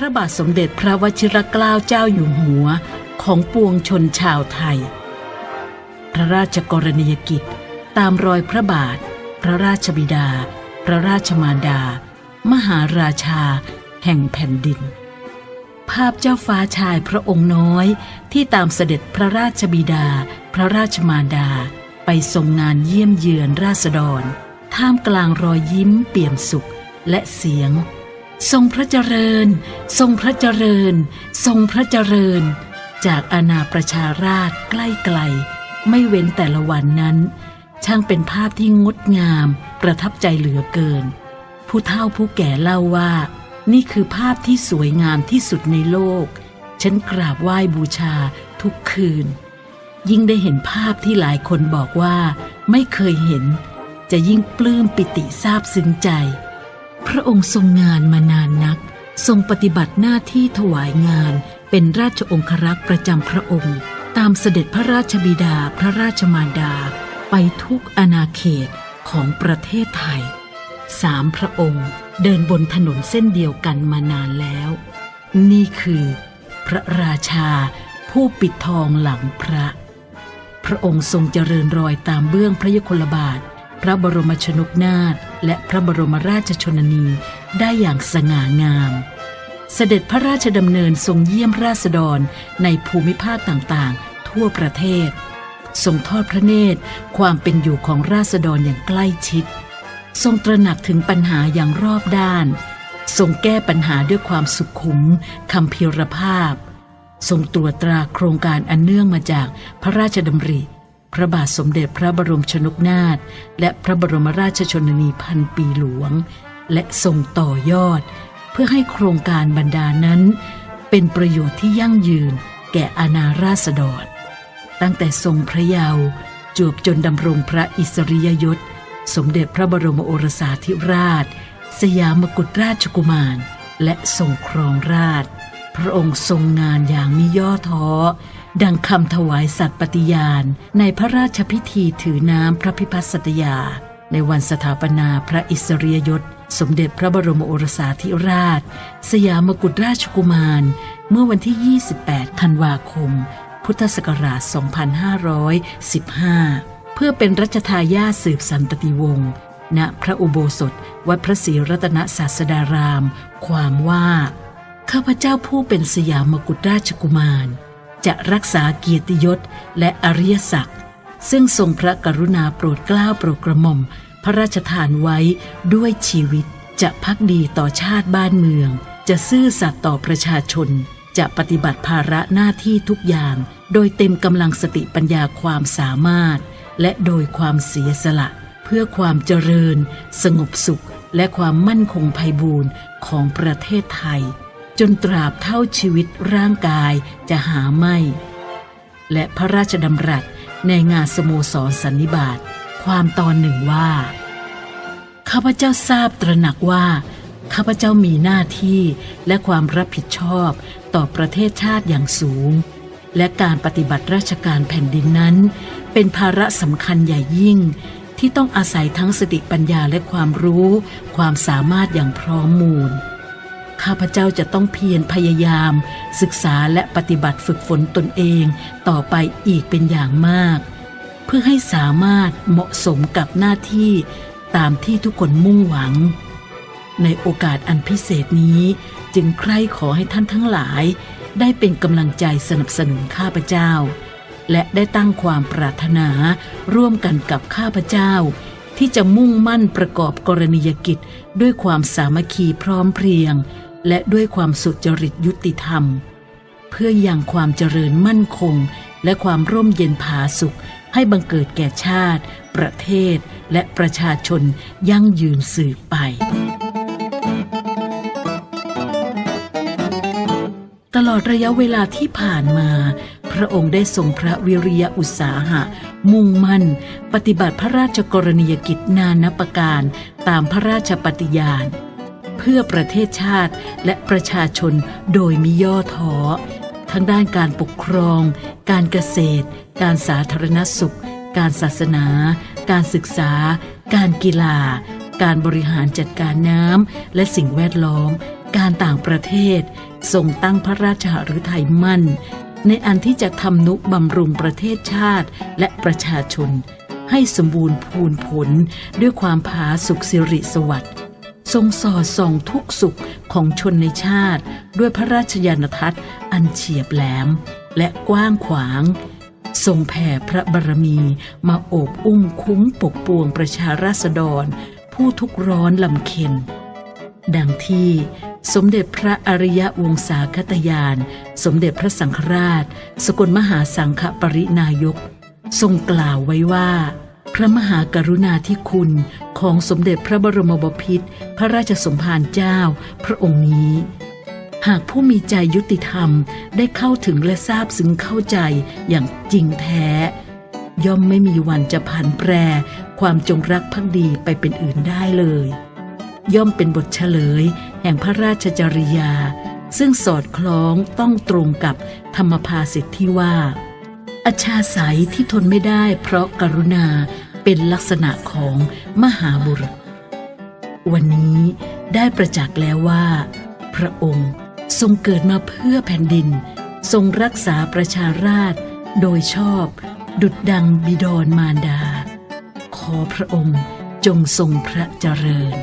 พระบาทสมเด็จพระวชิรเกล้าเจ้าอยู่หัวของปวงชนชาวไทย พระราชกรณียกิจ ตามรอยพระบาท พระราชบิดา พระราชมารดา มหาราชา แห่งแผ่นดิน ภาพเจ้าฟ้าชายพระองค์น้อยที่ตามเสด็จพระราชบิดา พระราชมารดา ไปทรงงานเยี่ยมเยือนราษฎร ท่ามกลางรอยยิ้มเปี่ยมสุขและเสียง ทรงพระเจริญ ทรงพระเจริญ ทรงพระเจริญ จากอาณาประชาราชใกล้ไกล ไม่เว้นแต่ละวันนั้น ช่างเป็นภาพที่งดงาม ประทับใจเหลือเกิน ผู้เฒ่าผู้แก่เล่าว่า นี่คือภาพที่สวยงามที่สุดในโลก ฉันกราบไหว้บูชาทุกคืน ยิ่งได้เห็นภาพที่หลายคนบอกว่า ไม่เคยเห็น จะยิ่งปลื้มปิติซาบซึ้งใจ พระองค์ทรงงานมานานนัก ทรงปฏิบัติหน้าที่ถวายงาน เป็นราชองครักษ์ประจำพระองค์ ตามเสด็จพระราชบิดาพระราชมารดา ไปทุกอาณาเขตของประเทศไทยสามพระองค์เดินบนถนนเส้นเดียวกันมานานแล้ว นี่คือ พระราชาผู้ปิดทองหลังพระ พระองค์ทรงเจริญรอยตามเบื้องพระยคลบาท พระบรมชนกนาถ และพระบรมราชชนนีได้อย่างสง่างาม เสด็จพระราชดำเนินทรงเยี่ยมราษฎรในภูมิภาคต่างๆ ทั่วประเทศ ทรงทอดพระเนตรความเป็นอยู่ของราษฎรอย่างใกล้ชิด ทรงตระหนักถึงปัญหาอย่างรอบด้าน ทรงแก้ปัญหาด้วยความสุขุมคำเพียรภาพ ทรงตรวจตราโครงการอันเนื่องมาจากพระราชดำริ พระบาทสมเด็จพระบรมชนกนาถและพระบรมราชชนนีพันปีหลวง และทรงต่อยอด เพื่อให้โครงการบรรดานั้น เป็นประโยชน์ที่ยั่งยืนแก่อาณาราษฎร ตั้งแต่ทรงพระเยาว์จวบจนดำรงพระอิสริยยศ สมเด็จพระบรมโอรสาธิราช สยามกุฎราชกุมาร และทรงครองราช พระองค์ทรงงานอย่างมิย่อท้อ ดังคำถวายสัตย์ปฏิญาณ ในพระราชพิธีถือน้ำพระพิพัฒน์สัตยา ในวันสถาปนาพระอิสริยยศ สมเด็จพระบรมโอรสาธิราช สยามกุฎราชกุมาร เมื่อวันที่ 28 ธันวาคม พุทธศักราช 2515 เพื่อเป็นรัชทายาทสืบสันตติวงศ์ณพระอุโบสถ วัดพระศรีรัตนศาสดาราม ความว่า ข้าพเจ้าผู้เป็นสยามกุฎราชกุมาร จะรักษาเกียรติยศและอริยศักดิ์ซึ่งทรงพระกรุณาโปรดเกล้าโปรดกระหม่อม พระราชทานไว้ด้วยชีวิต จะพักดีต่อชาติบ้านเมือง จะซื่อสัตย์ต่อประชาชน จะปฏิบัติภาระหน้าที่ทุกอย่าง โดยเต็มกำลังสติปัญญาความสามารถ และโดยความเสียสละ เพื่อความเจริญ สงบสุข และความมั่นคงไพบูรณ์ของประเทศไทย จนตราบเท่าชีวิตร่างกายจะหาไม่ และพระราชดำรัสในงานสโมสรสันนิบาตความตอนหนึ่งว่า ข้าพเจ้าทราบตระหนักว่า ข้าพเจ้ามีหน้าที่และความรับผิดชอบต่อประเทศชาติอย่างสูง และการปฏิบัติราชการแผ่นดินนั้น เป็นภาระสำคัญใหญ่ยิ่งที่ต้องอาศัยทั้งสติปัญญาและความรู้ ความสามารถอย่างพร้อมมูล ข้าพเจ้าจะต้องเพียรพยายาม ศึกษาและปฏิบัติฝึกฝนตนเองต่อไปอีกเป็นอย่างมาก เพื่อให้สามารถเหมาะสมกับหน้าที่ตามที่ทุกคนมุ่งหวัง ในโอกาสอันพิเศษนี้จึงใคร่ขอให้ท่านทั้งหลาย ได้เป็นกำลังใจสนับสนุนข้าพเจ้า และได้ตั้งความปรารถนาร่วมกันกับข้าพเจ้าที่จะมุ่งมั่นประกอบกรณียกิจด้วยความสามัคคีพร้อมเพรียง และด้วยความสุจริตยุติธรรม เพื่อยังความเจริญมั่นคง และความร่มเย็นผาสุข ให้บังเกิดแก่ชาติ ประเทศ และประชาชนยั่งยืนสืบไป ตลอดระยะเวลาที่ผ่านมา พระองค์ได้ทรงพระวิริยะอุตสาหะ มุ่งมั่น ปฏิบัติพระราชกรณียกิจนานับประการตามพระราชปฏิญาณ เพื่อประเทศชาติและประชาชนโดยมิย่อท้อทั้งด้านการปกครอง การเกษตร การสาธารณสุข การศาสนา การศึกษา การกีฬา การบริหารจัดการน้ำและสิ่งแวดล้อม การต่างประเทศทรงตั้งพระราชหฤทัยมั่น ในอันที่จะทำนุบำรุงประเทศชาติและประชาชน ให้สมบูรณ์พูนผลด้วยความผาสุขสิริสวัสดิ์ ทรงสอดส่องทุกสุขของชนในชาติ ด้วยพระราชยานทัศน์อันเฉียบแหลม และกว้างขวาง ทรงแผ่พระบารมีมาโอบอุ้มคุ้มปกปวงประชาราษฎร ผู้ทุกข์ร้อนลำเค็ญดังที่สมเด็จพระอริยวงศาคตยาน สมเด็จพระสังฆราช สกลมหาสังฆปรินายก ทรงกล่าวไว้ว่า ระมหากรุณาธิคุณของสมเด็จพระบรมบพิตรพระราชสมภารเจ้าพระองค์นี้ หากผู้มีใจยุติธรรมได้เข้าถึงและทราบซึ้งเข้าใจอย่างจริงแท้ ย่อมไม่มีวันจะผันแปร ความจงรักภักดีไปเป็นอื่นได้เลย ย่อมเป็นบทเฉลย แห่งพระราชจริยา ซึ่งสอดคล้องต้องตรงกับธรรมภาสิทธิที่ว่าอาชาสายที่ทนไม่ได้เพราะกรุณา เป็นลักษณะของมหาบุรุษ วันนี้ได้ประจักษ์แล้วว่า พระองค์ทรงเกิดมาเพื่อแผ่นดิน ทรงรักษาประชาราษฎรโดยชอบ ดุดดังบิดรมารดา ขอพระองค์จงทรงพระเจริญ